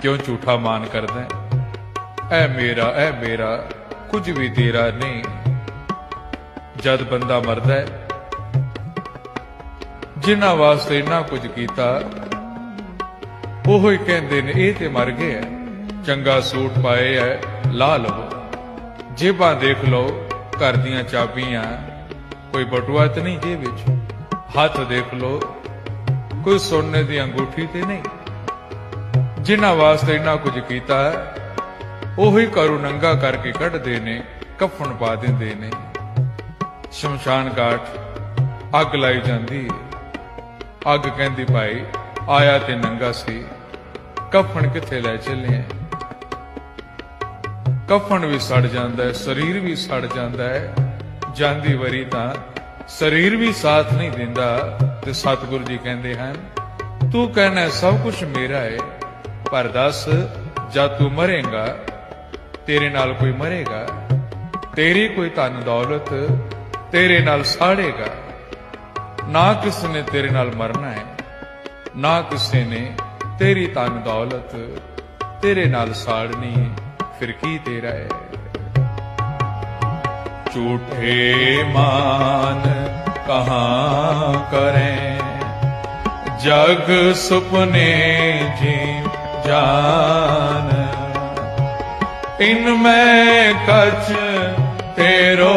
ਕਿਉਂ ਝੂਠਾ ਮਾਨ ਕਰਦਾ ਹੈ? ਐ ਮੇਰਾ ਐ ਮੇਰਾ, ਕੁਝ ਵੀ ਤੇਰਾ ਨਹੀਂ। ਜਦ ਬੰਦਾ ਮਰਦਾ ਹੈ, ਜਿਨ੍ਹਾਂ ਵਾਸਤੇ ਨਾ ਕੁਝ ਕੀਤਾ, ਉਹੋ ਹੀ ਕਹਿੰਦੇ ਨੇ, ਇਹ ਤੇ ਮਰ ਗਏ ਐ ਚੰਗਾ ਸੂਟ ਪਾਏ ਐ ਲਾ ਲਵੋ। ਜੇਬਾਂ ਦੇਖ ਲਓ, ਘਰ ਦੀਆਂ ਚਾਬੀਆਂ, ਕੋਈ ਬਟੂਆ ਤੇ ਨਹੀਂ ਜੇਬ ਵਿੱਚ? ਹੱਥ ਦੇਖ ਲਓ, ਕੋਈ ਸੋਨੇ ਦੀ ਅੰਗੂਠੀ ਤੇ ਨਹੀਂ? ਜਿਨ੍ਹਾਂ ਵਾਸਤੇ ਇੰਨਾ ਕੁਝ ਕੀਤਾ ਹੈ, ਉਹੀ ਘਰੋਂ ਨੰਗਾ ਕਰਕੇ ਕੱਢਦੇ ਨੇ ਕਫਨ ਪਾ ਦਿੰਦੇ ਨੇ। ਸ਼ਮਸ਼ਾਨ ਘਾਟ ਅੱਗ ਲਾਈ ਜਾਂਦੀ ਹੈ। ਅੱਗ ਕਹਿੰਦੀ ਭਾਈ ਆਇਆ ਤੇ ਨੰਗਾ ਸੀ। ਕਫਨ ਕਿੱਥੇ ਲੈ ਚੱਲੇ ਕਫਨ ਵੀ ਸੜ ਜਾਂਦਾ ਹੈ ਸਰੀਰ ਵੀ ਸੜ ਜਾਂਦਾ ਹੈ। ਜਾਂਦੀ ਵਰੀ ਤਾਂ ਸਰੀਰ ਵੀ ਸਾਥ ਨਹੀਂ ਦਿੰਦਾ ਤੇ ਸਤਿਗੁਰੂ ਜੀ ਕਹਿੰਦੇ ਹਨ ਤੂੰ ਕਹਿਣਾ ਸਭ ਕੁਝ ਮੇਰਾ ਹੈ ਪਰ ਦੱਸ, ਜਦ ਤੂੰ ਮਰੇਗਾ, ਤੇਰੇ ਨਾਲ ਕੋਈ ਮਰੇਗਾ, ਤੇਰੀ ਕੋਈ ਧਨ ਦੌਲਤ ਤੇਰੇ ਨਾਲ ਸਾੜੇਗਾ। ਨਾ ਕਿਸੇ ਨੇ ਤੇਰੇ ਨਾਲ ਮਰਨਾ ਹੈ, ਨਾ ਕਿਸੇ ਨੇ ਤੇਰੀ ਧਨ ਦੌਲਤ ਤੇਰੇ ਨਾਲ ਸਾੜਨੀ ਫਿਰ ਕੀ ਤੇਰਾ ਹੈ? ਝੂਠੇ ਮਾਨ ਕਹਾ ਕਰੇ? ਜਗ ਸੁਪਨੇ ਜੀ ਜਾਨ। ਇਨ ਮੈਂ ਕਛ ਤੇਰੋ